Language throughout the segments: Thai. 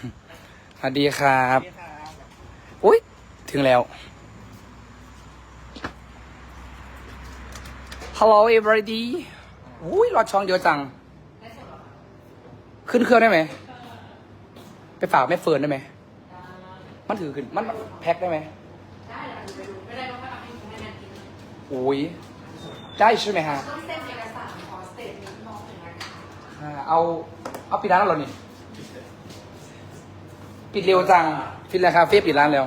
สวัสดีครับอุ้ยถึงแล้ว Hello everybody อุ้ยรอดช่องเดียวจัง ขึ้นเครื่องได้ไหม ไปฝากแม่เฟิร์นได้ไหม มันถือขึ้น มันแพ็คได้ไหมอุ้ยได้ใช่ไหมฮะต้องเซ็นเอกสารขอสเตทเมนต์น้องหนึ่งนะคะอ่าเอา เอาปิดร้านแล้วเหรอนี่ ปิดเร็วจังปิดแล้วคาเฟ่ปิดร้านแล้ว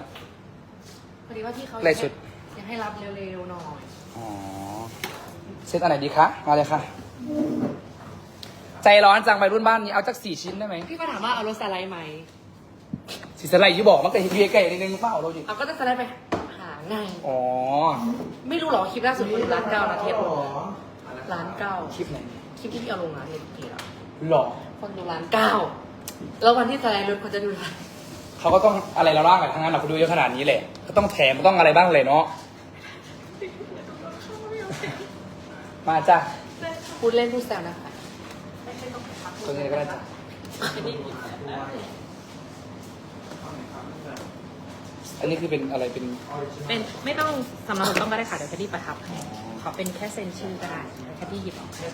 พอดีว่าที่เขาไล่สุด อยากให้รับเร็วๆหน่อยอ๋อเซตอันไหนดีคะ มาเลยค่ะ ใจร้อนจังไปรุ่นบ้านนี้ เอาจักสี่ชิ้นได้ไหมพี่ก็ถามว่าเอารถสไลด์ไหมสีสไลด์ที่บอกมันก็เฮียไก่นิดนึงเปล่าเราดิเอาก็จะสไลด์ไปหาไงอ๋อ ไม่รู้หรอว่าคลิปล่าสุดคือร้านเก้านะเทปร้านเก้าคลิปไหนคลิปที่พี่เอาลงนะเทปเพจอะหรอคนดูร้านเก้าแล้ววันที่สไลด์รถคนจะดูร้าน เขาก็ต้องอะไรเราบ้างกันทั้งนั้นเราดูเยอะขนาดนี้แหละก็ต้องแถมก็ต้องอะไรบ้างเลยเนาะมาจ้ะพูดเล่นพูดแซวนะคะตรงนี้ก็ได้จ้ะอันนี้คือเป็นอะไรเป็นเป็นไม่ต้องสำหรับผมต้องก็ได้ค่ะเดี๋ยวแคดดี้ประทับให้ขอเป็นแค่เซ็นชื่อก็ได้เดี๋ยวแคดดี้หยิบออกให้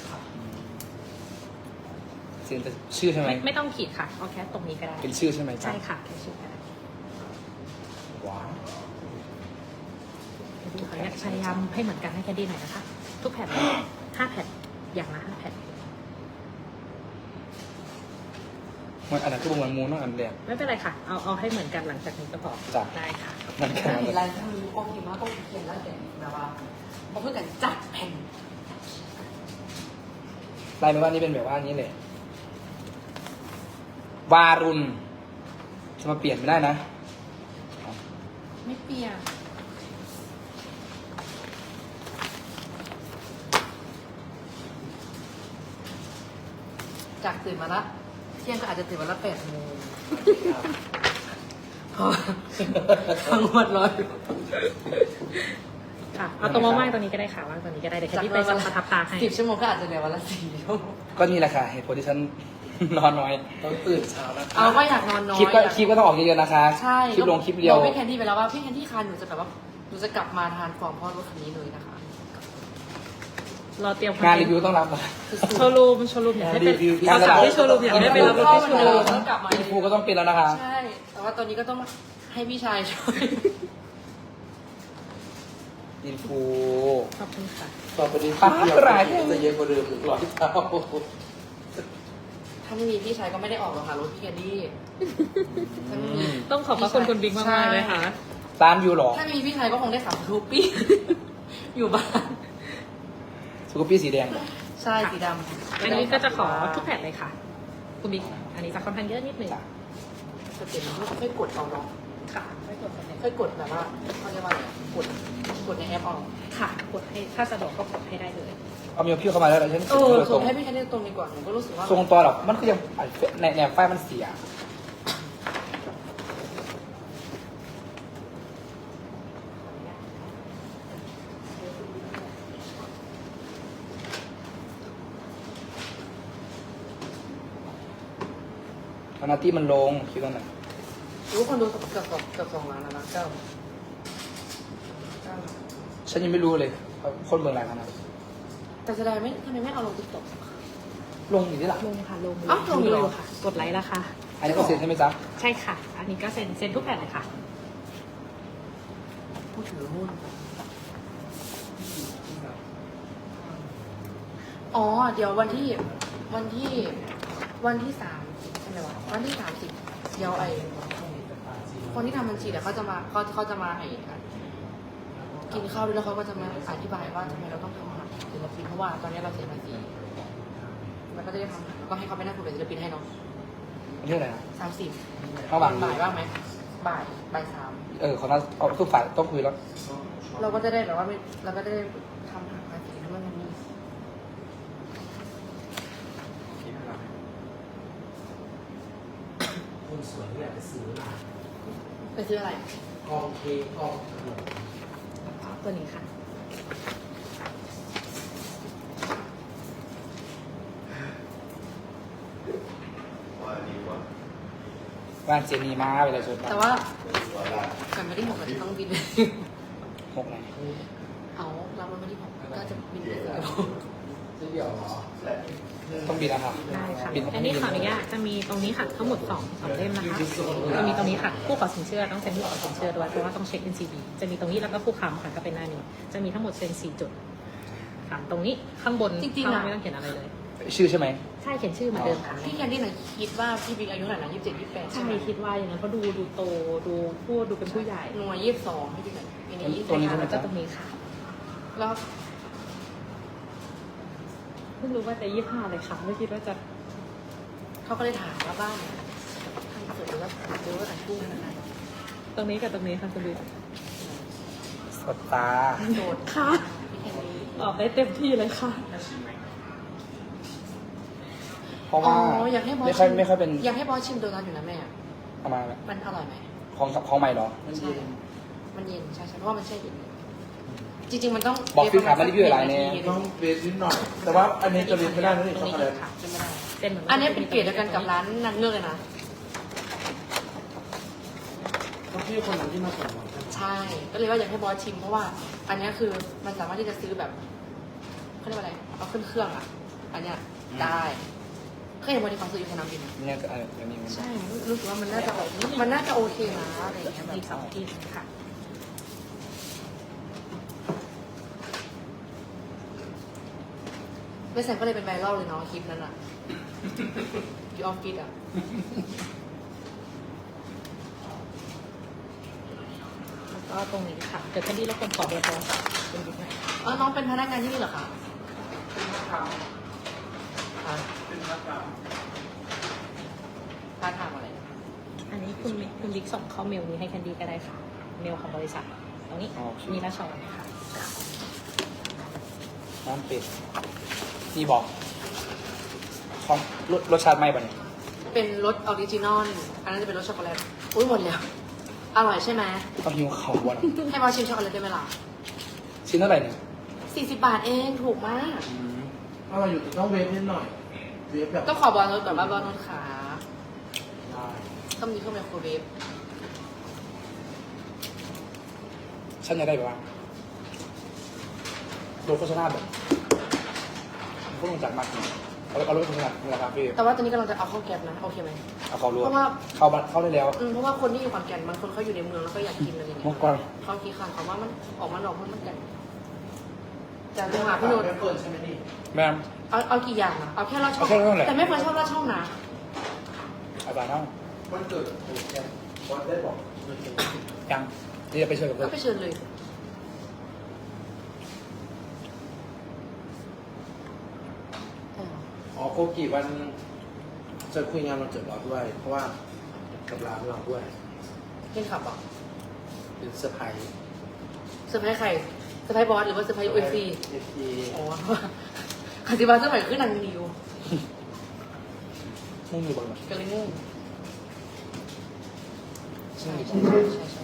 เสียงแต่ชื่อใช่ไหมไม่ไม่ต้องขีดค่ะเอาแค่ตรงนี้ก็ได้เป็นชื่อใช่ไหมจ๊ะใช่ค่ะแค่ชื่อก็ได้ว้าวแคดดี้ขออนุญาตพยายามให้เหมือนกันให้แคดดี้หน่อยนะคะ ทุกแผ่นเลยห้าแผ่นอย่างละห้าแผ่นมันอันนั้นคือมันมูนเนอะอันแรกไม่เป็นไรค่ะ เอาเอาให้เหมือนกันหลังจากนี้ก็พอจ้ะ ได้ค่ะมันแค่นั้นเห็นร้านที่มีโก้กินมากโก้เขียนแล้วแต่แบบว่าเขาเพื่อกันจัดแผ่นลายมือว่านี่เป็นแบบว่านี้เลย วารุณ จะมาเปลี่ยนไม่ได้นะ ไม่เปลี่ยนจากตื่นมาละเที่ยงก็อาจจะตื่นมาละแปดโมงพอทั้งวันร้อยค่ะเอาตรงว่างๆตรงนี้ก็ได้ค่ะว่างตรงนี้ก็ได้เดี๋ยวแคดดี้ไปประทับตาให้สิบชั่วโมงก็อาจจะเหลือวันละสี่ชั่วโมงก็นี่แหละค่ะเหตุผลที่ฉัน นอนน้อยต้องตื่นเช้านะเอาก็อยากนอนน้อยคลิปก็อยาคลิปก็ต้องออกเยอะๆนะคะใช่คลิปลงคลิปเดียวบอกพี่แคนดี้ไปแล้วว่าพี่แคนดี้คะหนูจะแบบว่าหนูจะกลับมาทานฟอร์มพ่อรถคันนี้เลยนะคะเราเตรียมงานรีวิวต้องรับนะโชว์รูมโชว์รูมอยากให้เป็นรีวิวภาษาที่โชว์รูมอยากให้เป็นรับรถพ่อที่มันโชว์เดิรูนมแล้วกลับมาอินฟูก็ต้องเป็นแล้วนะคะใช่แต่ว่าตอนนี้ก็ต้องให้พี่ชายช่วยอินฟูขอบคุณค่ะต่อไปนี้ป้าเที่ยวกระไรจะเย็นกว่าเดิมอีกหลายเท่า ถ้าไม่มีพี่ชายก็ไม่ได้ออกหรอกค่ะรถพี่แคนดี้ถ้าไม่มีต้องขอบพระคุณคุณบิ๊กมากๆเลยค่ะร้านวิวหรอ ถ้าไม่มีพี่ชายก็คงได้ขับทูปี้ อยู่บ้านสุกปี้สีแดงเหรอใช่สีดำอันนี้ก็จะขอทุกแผ่นเลยค่ะ คุณบิ๊กอันนี้จะค่อนข้างเยอะนิดนึงสเต็ปมันค่อยกดเอาเนาะค่ะไม่กดสำเร็จค่อยกดแบบว่าเขาเรียกว่าอะไรอะกดกดในแอปเอา ค่ะ กดให้ถ้าสะดวกก็กดให้ได้เลย เอาเมียพี่เข้ามาแล้วแล้วฉันเออทส่รงงให้พี่แคนดี้ตรงดีกว่าหนูก็รู้สึกว่าทรงตัวหรอกมันก็ยังในแนวไฟมันเสียพนาตี้มันลงคิดว่าไงรู้คนดูเกือบสองเกือบสองล้านแล้วนะเก้าเก้าฉันยังไม่รู้เลยว่าคนเมืองอะไรขนาด แต่แสดงไม่ทำไมไม่เอาลงติ๊กต็อกลงอยู่ที่หลังลงค่ะลงอ้าวลงเลยเหรออยู่ค่ะ กดไลค์แล้วค่ะ อันนี้ก็เซ็นใช่ไหมจ๊ะ ใช่ค่ะ อันนี้ก็เซ็นเซ็นทุกแผ่นเลยค่ะ ผู้ถือหุ้น อ๋อ เดี๋ยววันที่วันที่วันที่สามใช่ไหมวะวันที่สามสิบเดี๋ยวไอคนที่ทำบัญชีเดี๋ยวเขาจะมาเขาเขาจะมาไอกินข้าวด้วยแล้วเขาก็จะมาอธิบายว่าทำไมเราต้องทำ หักศิลปินเพราะว่าตอนนี้เราเสียภาษีมันก็จะได้ทำหักแล้วก็ให้เขาไปนั่งคุยกับศิลปินให้เนาะอันนี้อะไรนะสามสิบระหว่างบ่ายบ้างไหมบ่ายบ่ายสามเออขอนัดเอาทุกฝ่ายต้องคุยแล้ว เราก็จะได้แบบว่าไม่เราก็จะได้ทำหักภาษีทั้งนั้นนี้คนสวยที่อยากไปซื้อมาไปซื้ออะไรกองเค้กกองขนมตัวนี้ค่ะ บ้านเจนีมาเวลาชวนแต่ว่าก่อนไม่ได้หกมันต้องบิน หกไหนเอารับมันไม่ได้หกก็จะบินไปเลยจะเดี่ยวเหรอต้องบินนะครับ ได้ค่ะบินอันนี้ขออนุญาตจะมีตรงนี้ค่ะทั้งหมดสองสองเล่มนะคะจะมีตรงนี้ค่ะผู้ขอสินเชื่อต้องเซ็นผู้ขอสินเชื่อด้วยเพราะว่าต้องเช็ค NCB จะมีตรงนี้แล้วก็ผู้ค้ำค่ะก็เป็นหน้านี้จะมีทั้งหมดเซ็นสี่จุดค่ะตรงนี้ข้างบนจริงๆอะข้าไม่ต้องเขียนอะไรเลย ชื่อใช่ไหม ใช่เขียนชื่อเหมือนเดิมค่ะพี่แคนดี้หน่อยคิดว่าพี่บิ๊กอายุเท่าไหร่นะยี่สิบเจ็ดยี่สิบแปดใช่คิดว่าอย่างนั้นเพราะดูดูโตดูพูดดูเป็นผู้ใหญ่หน่วยยี่สิบสองพี่บิ๊กอะปีนี้ยี่สิบตัวนี้ค่ะใช่ไหม แล้วก็จ๊ะตรงนี้ค่ะแล้วเพิ่งรู้ว่าจะยี่ห้าเลยค่ะไม่คิดว่าจะเขาก็เลยถามว่าบ้านเนี่ยทำสวยหรือว่าหรือว่าแต่งกุ้งขนาดไหนตรงนี้กับตรงนี้ค่ะคุณบิ๊กสดตาโดดค่ะพี่แคนดี้ตอบได้เต็มที่เลยค่ะ เพราะอ๋ว่าออยากให้บอสไม่ค่อยชิไม่ค่อยเป็นอยากให้บอสชิมโดนัทอยู่นะแม่ ประมาณมันอร่อยไหม ของของใหม่เหรอใช่มันเย็นใช่ใช่เพราะว่ามันแช่เย็นจริง ๆ มันต้องบอกฟิลขาดมารีวิวอะไรเนี่ย ต้องเบสนิดหน่อย แต่ว่าอันนี้จะเบสไม่ได้นะนี่ตรงช็อกนี้โกแลตค่ะจะไม่ได้เส้นเหมือนอันนี้เป็นเกรดเดียวกันกับร้านนางเงือกเลยนะ ต้องพี่คนนั้นที่มาส่งมาใช่ ก็เลยว่าอยากให้บอสชิมเพราะว่า อันเนี้ยคือมันสามารถที่จะซื้อแบบเขาเรียกว่าอะไร เอาขึ้นเครื่องอะ อันเนี้ยได้เค ยเห็นบริการซื้ออยู่สนามบินอะเนี่ยอันอันนี้มันใช่รู้สึกว่ามันน่าจะแบบมันน่าจะโอเคนะอะไรอย่างเงี้ยแบบอีกสองที่ค่ะ ไม่แซงก็เลยเป็นไวรัลเลยเนาะคลิปนั้นอะที่ออฟฟิศอะแล้วก็ตรงนี้ค่ะ เดี๋ยวแคนดี้รบกวนขอเบอร์โทรศัพท์คุณบิ๊กหน่อยเออน้องเป็นพนักงานที่นี่เหรอคะ คะพาร์ทไทม์อะไรนะอันนี้คุณคุณบิ๊กส่งเข้าเมลนี้ให้แคนดี้ก็ได้ค่ะ เมลของบริษัท ตรงนี้มีหน้าช่องค่ะน้ำเป็ดนี่บอกของรสรสชาติไหม่ปะเนี่ยเป็นรสออริจินอลอันนั้นจะเป็นรสช็อกโกแลตอุ้ยหมดแล้วอร่อยใช่ไหมต้องหิวเขาวะนะให้บอสชิมช็อกโกแลตได้ไหมล่ะชิ้นเท่าไหร่เนี่ยสี่สิบบาทเองถูกมาก ถ้าเราอยู่ต้องเบสนิดหน่อย เบสแบบต้องขอบอลโนตก่อนว่าบอลโนตขาได้ต้องมีเครื่องไมโครเวฟฉันจะได้แบบว่าโดนโฆษณาแบบพวกลงจากมากจริงเอาเอารถโฆษณาเวลาคาเฟ่แต่ว่าตอนนี้กำลังจะเอาเข้าแก๊บนะโอเคไหม เอาเขารู้เพราะว่า เข้าบ้านเข้าได้แล้ว อืมเพราะว่าคนที่อยู่ขอนแก่นบางคนเขาอยู่ในเมืองแล้วก็อยากกินอะไรอย่างเงี้เมื่อยก่อนเขาคิดคันเขาว่ามันออกมาหลอกมันมันกัน จะจะหาพี่โนตไม่เปิดใช่ไหมนี่แม่มเอาเอากี่อย่างนะเอาแค่ลอดช่องเอาแค่ลอดช่องแหละ แต่ไม่เคยชอบลอดช่องนะอาจารย์เนาะวันเกิดโอ้แกบอสได้บอกวันเกิดยังนี่จะไปช่วยกับเพื่ก็อนไปเชิญเลยเอออ๋อโกกิวันจะคุยงานวันเกิดเราด้วย เพราะว่ากับร้านเราด้วยเล่นขับอะเป็นเซอร์ไพรส์เซอร์ไพรส์ใคร เซอร์ไพรส์บอสหรือว่าเซอร์ไพรส์เอฟซีเอฟซีอ๋อคาสิบาเซอร์ไพรส์ขึ้นนางนิวมุ่งอยู่บนแบบก็เลยงงใช่ใช่ใช่ใช่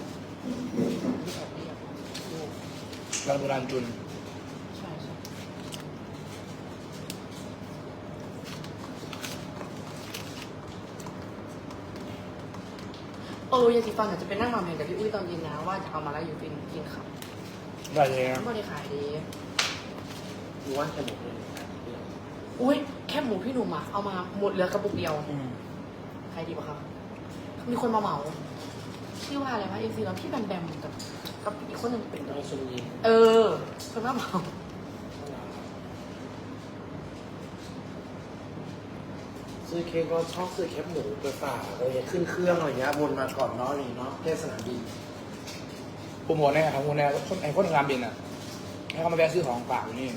ที่แอบเรียกงงร้านโบราณจุนใช่ใช่เออยาสีฟันอาจจะเป็นนั่งมาแพงกับพี่อุ้ยตอนเย็นนะว่าจะเอามาแล้วอยู่กินกินขับ ได้เลยนะไม่ได้ขายดีรู้ว่าจะหมดเลยอุ้ยแค่หมูพี่หนุ่มอะเอามาหมดเหลือกระปุกเดียวอืมใครดีปะครับ มีคนมาเหมา ชื่อว่าอะไรวะเอ็นซีแล้วพี่แบมแบมกับกับอีกคนหนึ่งเป็นน้องซุนยีเออคนมาเหมาซื้อเค้กก็ชอบซื้อแคปหมูไปฝากอะไรเงี้ยขึ้นเครื่องอะไรเงี้ยวนมาก่อนเนาะอะไรเนาะแค่สนามบิน โปรโมทแน่ครับโปรโมทแน่คนไอ้คนทำงานบินอะให้เขามาแวะซื้อของฝากอยู่นี่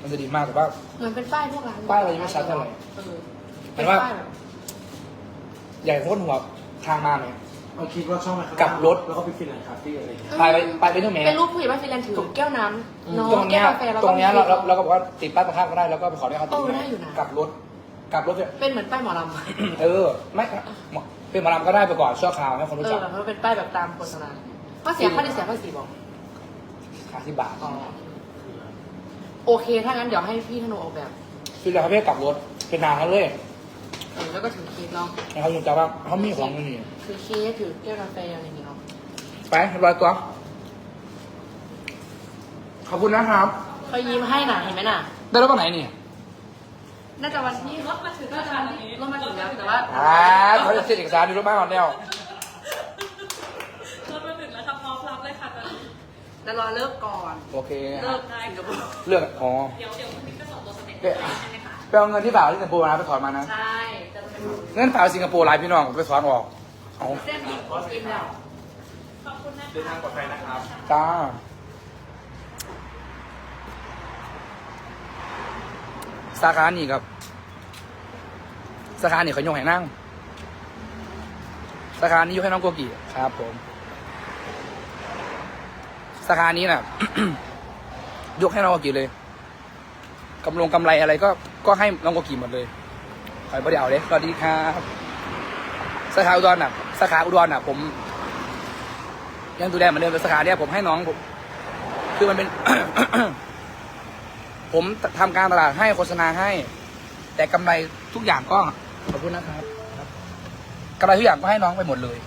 มันจะดีมากแต่ว่า เหมือนเป็นป้ายพวกร้านป้ายอะไรยังไม่ชัดเท่าไหร่เออเห็เป็นนว่าป้ายแบบใหญ่โคตรหัวทางมาเลยเอาคิดว่าช่องไหนครับกลับรถ แล้วก็ไปฟินแลนด์คาเฟ่อะไรเงี้ย ไปไปไปไปนู่นแหม เป็นรูปผู้ใหญ่บ้านฟินแลนด์ถือแก้วน้ำน้องตรงเนี้แก้ยวกาแฟแล้วตก็รงเนี้ยมี เราค้เรากเราก็บอกว่าติดป้ายประทับก็ได้แล้วก็ไปขอได้เขาติดเออได้อยู่นะ กลับรถ กลับรถเนี่ย เป็นเหมือนป้ายหมอลำอะเออ ไม่หมอเป็นหมอลำก็ได้ไปก่อนชั่วคราวให้คนเอรู้อจักแล้วเป็นป้ายแบบตามโฆษณา ว่าเสียค่าที่เสียภาษีบอกค่าที่บาทอ๋อโอเค ถ้างั้นเดี๋ยวให้พี่ธนูออกแบบคือเราเขาเรียกกลับรถเป็นนานแล้วเลยเออแล้วก็ถือเค้กเนาะให้เขาอยู่จับว่าเขามีของอยู่นี่ถือเค้กถือแก้วกาแฟอะไรอย่างเงี้ยเนาะไปเรียบร้อยตัวขอบคุณนะครับเขายิ้มให้น่ะเห็นไหมน่ะ ได้รถวันไหนนี่น่าจะวันที่รถมาถึงก็จะวันที่รถมาถึงแล้วแต่ว่าอ่าเขาจะเซ็นเอกสารดูรถมาก่อนแล้ว รถมาถึงแล้วครับพร้อมรับเลยค่ะตอนนี้ แล้วรอเลิกก่อน โอเคเลิกสิงคโปร์เรื่องอ๋อเดี๋ยวเดี๋ยวคุณมิ้นจะส่งตัวสเต็ปไปไปเอาเงินที่บ่าวที่สิงคโปร์มาไปถอนมานะใช่จะเป็นเงินบ่าวสิงคโปร์หลายพี่น้องไปถอนออกเอาเส้นบินโพสต์อินแล้วขอบคุณนะคะเดินทางปลอดภัยนะครับจ้าสาขานี่ครับสาขานี่เขายกให้นั่งสาขานี้ยกให้น้องโกกิครับผม สาขานี้น่ะ ยกให้น้องโกกิเลยกำลงกำไรอะไรก็ก็ให้น้องโกกิหมดเลยขอยบ่ได้เอาเลยสวัสดีครับสาขาอุดรน่ะสาขาอุดรน่ะ ผม ยังดูแลเหมือนเดิมแต่สาขาเนี่ยผมให้น้องผมคือมันเป็น ผมทำการตลาดให้โฆษณาให้ แต่กำไรทุกอย่างก็ขอบคุณนะครับกำไรทุกอย่างก็ให้น้องไปหมดเลย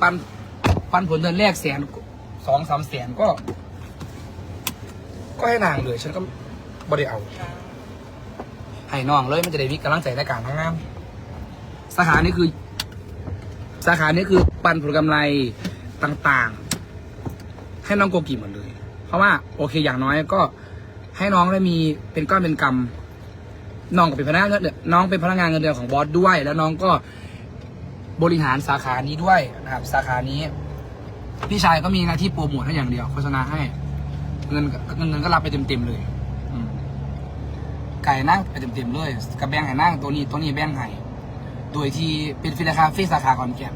ปัน ปันผลเดือนแรกแสนสองสามแสนก็ ก็ให้นางเลยฉันก็บริเอาให้น้องเลยมันจะได้มีกำลังใจในการทำงานสาขานี้คือ สาขานี้คือปันผลกำไรต่างๆ ให้น้องโกกิหมดเลย เพราะว่าโอเคอย่างน้อยก็ให้น้องได้มีเป็นก้อนเป็นกำน้องก็เป็นพนักงานน้องเป็นพนักงานเงินเดือนของบอสด้วย แล้วน้องก็บริหารสาขานี้ด้วยนะครับ สาขานี้ พี่ชายก็มีหน้าที่โปรโมทให้อย่างเดียวโฆษณาให้ เงินเงินเงินก็รับไปเต็มๆเลยอืมไก่นั่งไปเต็มๆเลยกับแบงค์ไห้นั่งตัวนี้ตัวนี้แบงค์ไห้โดยที่เป็นฟิลคาเฟ่สาขาขอนแก่น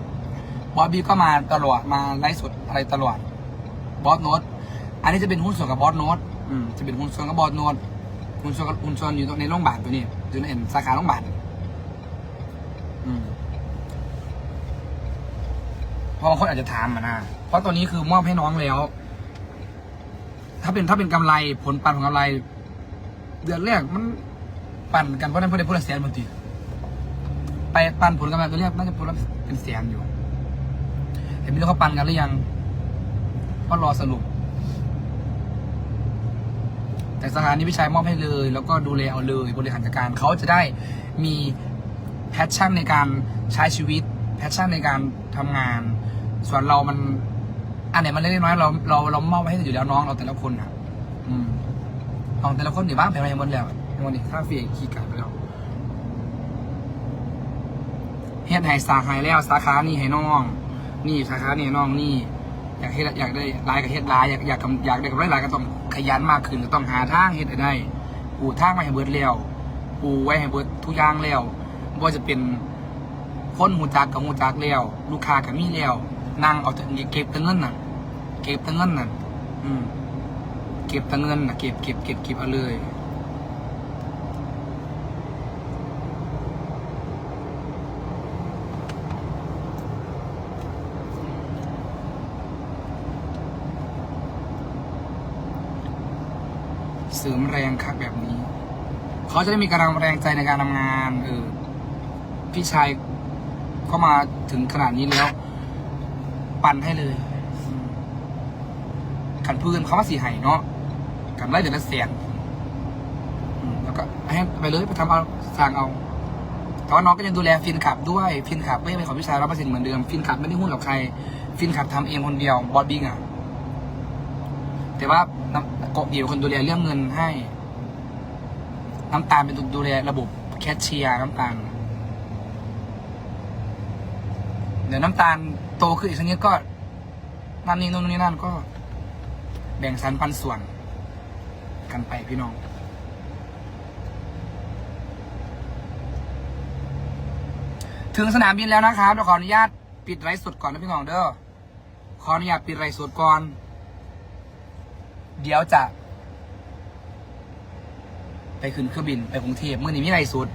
บอสบีก็มาตลอดมาไลฟ์สดอะไรตลอดบอสโน้ตอันนี้จะเป็นหุ้นส่วนกับบอสโน้ตจะเป็นหุ้นส่วนกับบอสโน้ตหุ้นส่วนหุ้นส่วนอยู่ในโรงพยาบาลตัวนี้อยู่ในเอ็นสาขาโรงพยาบาลเพราะบางคนอาจจะถามมานะ เพราะตัวนี้คือมอบให้น้องแล้ว ถ้าเป็นถ้าเป็นกำไรผลปันของกำไร เดือนแรกมันปั่นกันเพราะนั้นเพื่อนได้พูดละแสนบางทีไปปันผลกำไรตัวเรียกน่าจะผลละเป็นแสนอยู่เห็นพี่น้องเขาปันกันหรือยังก็รอสรุป แต่สถานีวิชัยมอบให้เลย แล้วก็ดูแลเอาเลยบริหารจัดการเขาจะได้มีแพชชั่นในการใช้ชีวิตแพชชั่นในการทำงาน ส่วนเรามัน อันไหนมันเล็กๆน้อยๆเราเราเรามอบให้อยู่แล้วน้องเราแต่ละคนอะ อืมน้องแต่ละคนอยู่บ้านแผนอะไรหมดแล้วในวันนี้ค่าเฟีขี้ไก่ไปแล้วเฮ็ดให้สาขาแล้วสาขานี่ให้น้อง นี่สาขานี่น้องนี่ อยากเฮ็ดอยากได้ลายก็เฮ็ดลายอยากอยากอยากได้กำไรลายก็ต้องขยันมากขึ้นก็ต้องหาทางเฮ็ดให้ได้ปูทางไว้ให้เบิดแล้วปูไว้ให้เบิดทุกอย่างแล้วว่าจะเป็นคนหูจักกับหูจักแล้ว ลูกค้าก็มีแล้วนั่งเอาแต่เก็บแต่เงินน่ะ เก็บแต่เงินน่ะอืม เก็บแต่เงินน่ะเก็บเก็บเก็บเก็บเอาเลยเสริมแรงคักแบบนี้ เขาจะได้มีกำลังแรงใจในการทำงานเออพี่ชายก็มาถึงขนาดนี้แล้ว ปั่นให้เลย ขันพื้นเขาว่าสีไห่เนาะกันไล่เดือนละแสนแล้วก็ให้ไปเลยไปทำเอาสร้างเอา แต่ว่าน้องก็ยังดูแลฟินขับด้วยฟินขับไม่เป็นของพี่ชายร้อยเปอร์เซ็นต์เหมือนเดิมฟินขับไม่ได้หุ้นกับใคร ฟินขับทำเองคนเดียวบอสบิ้งอะแต่ว่าน้ำกบเดียวคนดูแลเรื่องเงินให้ น้ำตาลเป็นดูแลระบบแคชเชียร์น้ำตาลเดี๋ยวน้ำตาลโตขึ้นอีกสักนิดก็นั่นนี่นู่นนี่นั่นก็ แบ่งสรรปันส่วน กันไปพี่น้อง ถึงสนามบินแล้วนะครับเดี๋ยวขออนุญาตปิดไลฟ์สดก่อนนะพี่น้องเด้อขออนุญาตปิดไลฟ์สดก่อน เดี๋ยวจะ ไปขึ้นเครื่องบินไปกรุงเทพเมื่อนี้มีไลฟ์สด